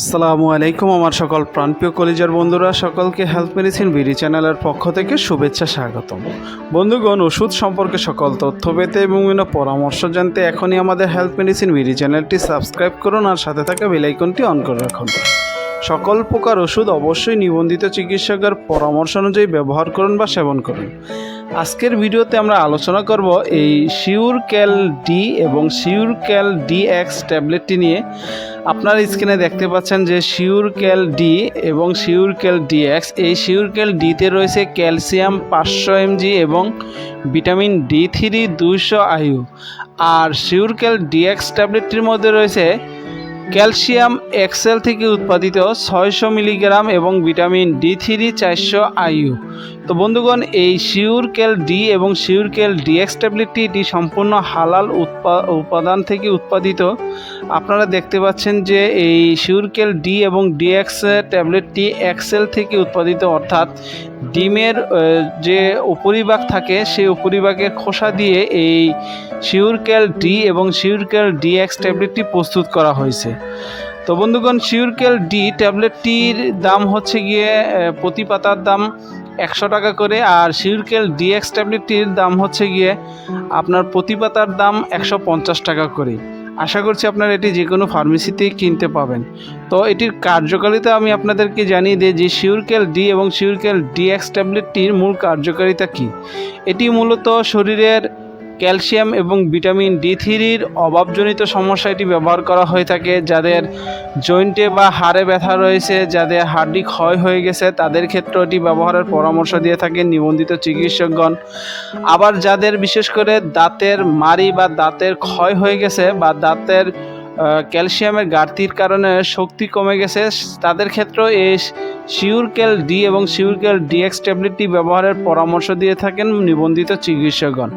আসসালামু আলাইকুম আমার সকল প্রাণপ্রিয় কলেজের বন্ধুরা, সকলকে হেলথ মেডিসিন বিডি চ্যানেলের পক্ষ থেকে শুভেচ্ছা স্বাগতম। বন্ধুগণ, ওষুধ সম্পর্কে সকল তথ্য পেতে এবং বিভিন্ন পরামর্শ জানতে এখনই আমাদের হেলথ মেডিসিন বিডি চ্যানেলটি সাবস্ক্রাইব করুন আর সাথে থাকা বেলাইকনটি অন করে রাখুন। সকল প্রকার ওষুধ অবশ্যই নিবন্ধিত চিকিৎসকের পরামর্শ অনুযায়ী ব্যবহার করুন বা সেবন করুন। আজকের ভিডিওতে আমরা আলোচনা করব এই শিউর ক্যাল ডি এবং শিউর ক্যাল ডি এক্স ট্যাবলেটটি নিয়ে। আপনার স্ক্রিনে দেখতে পাচ্ছেন যে শিউর ক্যাল ডি এবং শিউর ক্যাল ডি এক্স এই শিউর ক্যাল ডিতে রয়েছে ক্যালসিয়াম পাঁচশো এমজি এবং ভিটামিন ডি থ্রি দুইশো আয়ু। আর শিউর ক্যাল ডি এক্স ট্যাবলেটটির মধ্যে রয়েছে ক্যালসিয়াম এক্সেল থেকে উৎপাদিত ছয়শো মিলিগ্রাম এবং ভিটামিন ডি থ্রি চারশো আইইউ। তো বন্ধুগণ, এই শিউরকেল ডি এবং শিউরকেল ডিএক্স ট্যাবলেটটি এটি সম্পূর্ণ হালাল উপাদান থেকে উৎপাদিত। আপনারা দেখতে পাচ্ছেন যে এই শিউরকেল ডি এবং ডিএক্স ট্যাবলেটটি এক্সেল থেকে উৎপাদিত, অর্থাৎ ডিমের যে উপরিভাগ থাকে, সেই উপরিভাগের খোসা দিয়ে এই শিউরকেল ডি এবং শিউরকেল ডিএক্স ট্যাবলেটটি প্রস্তুত করা হয়েছে। তো বন্ধুগণ শিউরকেল ডি ট্যাবলেটটির দাম হচ্ছে গিয়ে প্রতি পাতার দাম একশো টাকা করে, আর শিউরকেল ডিএক্স ট্যাবলেটটির দাম হচ্ছে গিয়ে আপনার প্রতি পাতার দাম একশো পঞ্চাশ টাকা করে। আশা করছি আপনারা এটি যে কোনো ফার্মেসিতেই কিনতে পাবেন। তো এটির কার্যকারিতা আমি আপনাদেরকে জানিয়ে দিই যে শিউরকেল ডি এবং শিউরকেল ডিএক্স ট্যাবলেটটির মূল কার্যকারিতা কী? এটি মূলত শরীরের ক্যালসিয়াম এবং ভিটামিন ডি থ্রির অভাবজনিত সমস্যাটি ব্যবহার করা হয়ে থাকে, যাদের জয়েন্টে বা হাড়ে ব্যথা রয়েছে, যাদের হাড্ডি ক্ষয় হয়ে গেছে, তাদের ক্ষেত্রে এটি ব্যবহারের পরামর্শ দিয়ে থাকে নিবন্ধিত চিকিৎসকগণ। আবার যাদের বিশেষ করে দাঁতের মারি বা দাঁতের ক্ষয় হয়ে গেছে বা দাঁতের ক্যালসিয়ামের ঘাটতির কারণে শক্তি কমে গেছে। তাদের ক্ষেত্রেও এই শিউরকেল ডি এবং শিউরকেল ডিএক্স ট্যাবলেটটি ব্যবহারের পরামর্শ দিয়ে থাকেন নিবন্ধিত চিকিৎসকগণ।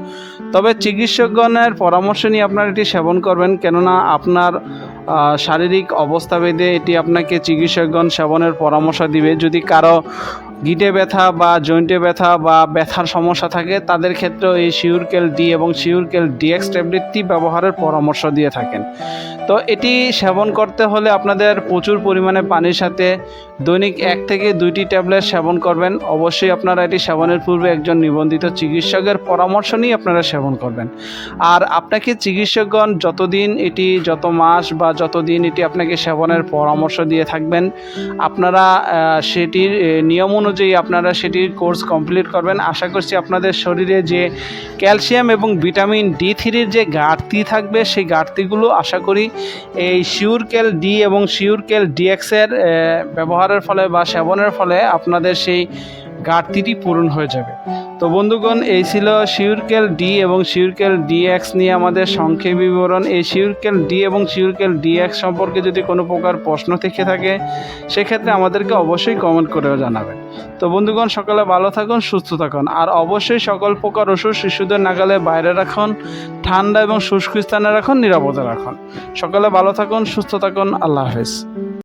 তবে চিকিৎসকগণের পরামর্শ নিয়ে আপনারা এটি সেবন করবেন, কেননা আপনার শারীরিক অবস্থা ভেদে এটি আপনাকে চিকিৎসকগণ সেবনের পরামর্শ দিবে। যদি কারও গিটে ব্যথা বা জয়েন্টে ব্যথা বা ব্যথার সমস্যা থাকে, তাদের ক্ষেত্রেও এই শিউরকেল ডি এবং শিউরকেল ডিএক্স ট্যাবলেটটি ব্যবহারের পরামর্শ দিয়ে থাকেন। তো এটি সেবন করতে হলে আপনাদের প্রচুর পরিমাণে পানির সাথে দৈনিক এক থেকে দুইটি ট্যাবলেট সেবন করবেন। অবশ্যই আপনারা এটি সেবনের পূর্বে একজন নিবন্ধিত চিকিৎসকের পরামর্শ নিয়ে আপনারা সেবন করবেন। আর আপনাকে চিকিৎসকগণ যতদিন এটি যত মাস বা যতদিন এটি আপনাকে সেবনের পরামর্শ দিয়ে থাকবেন, আপনারা সেটির নিয়ম অনুযায়ী আপনারা সেটির কোর্স কমপ্লিট করবেন। আশা করছি আপনাদের শরীরে যে ক্যালসিয়াম এবং ভিটামিন ডি থ্রির যে ঘাটতি থাকবে, সেই ঘাটতিগুলো আশা করি এই শিউরকেল ডি এবং শিউরকেল ডিএক্সের ব্যবহারের ফলে বা সেবনের ফলে আপনাদের সেই ঘাটতিটি পূরণ হয়ে যাবে। তো বন্ধুগণ, এই ছিল শিউরকেল ডি এবং শিউরকেল ডিএক্স নিয়ে আমাদের সংক্ষেপ বিবরণ। এই শিউরকেল ডি এবং শিউরকেল ডিএক্স সম্পর্কে যদি কোনো প্রকার প্রশ্ন থেকে থাকে, সেক্ষেত্রে আমাদেরকে অবশ্যই কমেন্ট করেও জানাবেন। তো বন্ধুগণ, সকালে ভালো থাকুন, সুস্থ থাকুন। আর অবশ্যই সকল প্রকার ওষুধ শিশুদের নাগালে বাইরে রাখুন, ঠান্ডা এবং শুষ্ক স্থানে রাখুন, নিরাপদে রাখুন। সকালে ভালো থাকুন, সুস্থ থাকুন। আল্লাহ হাফেজ।